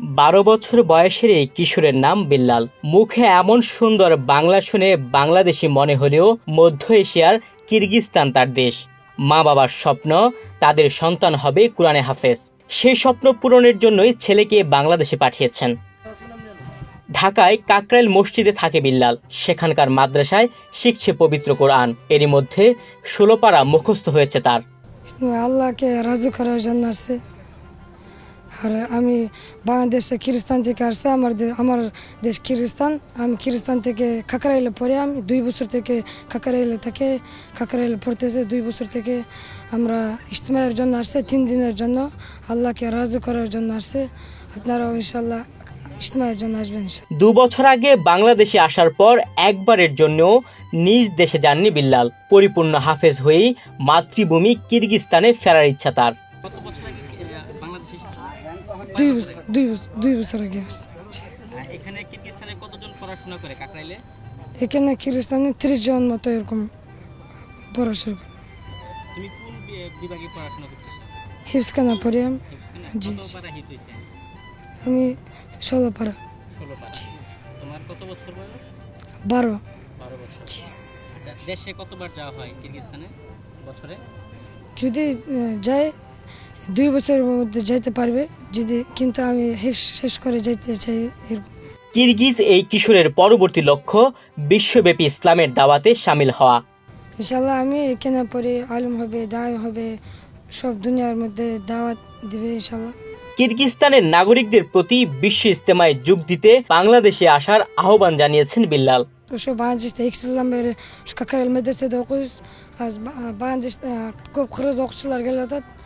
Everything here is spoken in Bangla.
বারো বছর বয়সের এই কিশোরের নাম বিল্লাল। মুখে এমন সুন্দর বাংলা শুনে বাংলাদেশি মনে হলেও মধ্য এশিয়ার কিরগিস্তান তার দেশ। মা বাবার স্বপ্ন, তাদের সন্তান হবে কোরআনে হাফেজ। সেই স্বপ্ন পূরণের জন্যই ছেলেকে বাংলাদেশে পাঠিয়েছেন। ঢাকায় কাকরাইল মসজিদে থাকে বিল্লাল। সেখানকার মাদ্রাসায় শিখছে পবিত্র কোরআন। এরই মধ্যে ষোলোপাড়া মুখস্থ হয়েছে তার। আল্লাহকে রাজি করার জন্য আসছে। আর আমি বাংলাদেশে খ্রিস্টান থেকে আসছে, আমার আমার দেশ খ্রিস্টান। আমি খ্রিস্টান থেকে খাকরাইলে পড়ে, আমি দুই বছর থেকে খাকরাইলে থেকে। খাকরাইলে পড়তেছে দুই বছর থেকে। আমরা ইজতেমায়ের জন্য আসছে, তিন দিনের জন্য। আল্লাহকে রাজি করার জন্য আসছে। আপনারাও ইনশাল্লাহ জন্য দু বছর আগে বাংলাদেশে আসার পর একবারের জন্যও নিজ দেশে যাননি বিল্লাল। পরিপূর্ণ হাফেজ হয়েই মাতৃভূমি কিরগিস্তানে ফেরার ইচ্ছা তার। দুই দুই দুই বছর আগে আসছে। এখানে কতজন পড়াশোনা করে কাকরাইলে? এখানে ত্রিশ জন মতো এরকম পড়াশোনা করে। তুমি কোন বিভাগে পড়াশোনা করতেছো? হিফসখানা পড়ি আমি জি আমি ষোলো পারা তোমার কত বছর বয়স? বারো। বারো বছর। আচ্ছা দেশে কতবার যাওয়া হয় বছরে? যদি যাই দুই বছরের মধ্যে যাইতে পারবে যদি কিন্তু আমি শেষ করে যাইতে চাই কিরগিজ এই কিশোরের পরবর্তী লক্ষ্য বিশ্বব্যাপী ইসলামের দাওয়াতে সামিল হওয়া। ইনশাল্লাহ আমি এখানে পরে আলম হবে দায় হবে সব দুনিয়ার মধ্যে দাওয়াত দিবে ইনশাল্লাহ কিরগিস্তানের নাগরিকদের প্রতি বিশ্ব ইস্তেমায় যোগ দিতে বাংলাদেশে আসার আহ্বান জানিয়েছেন বিল্লাল। Kırgız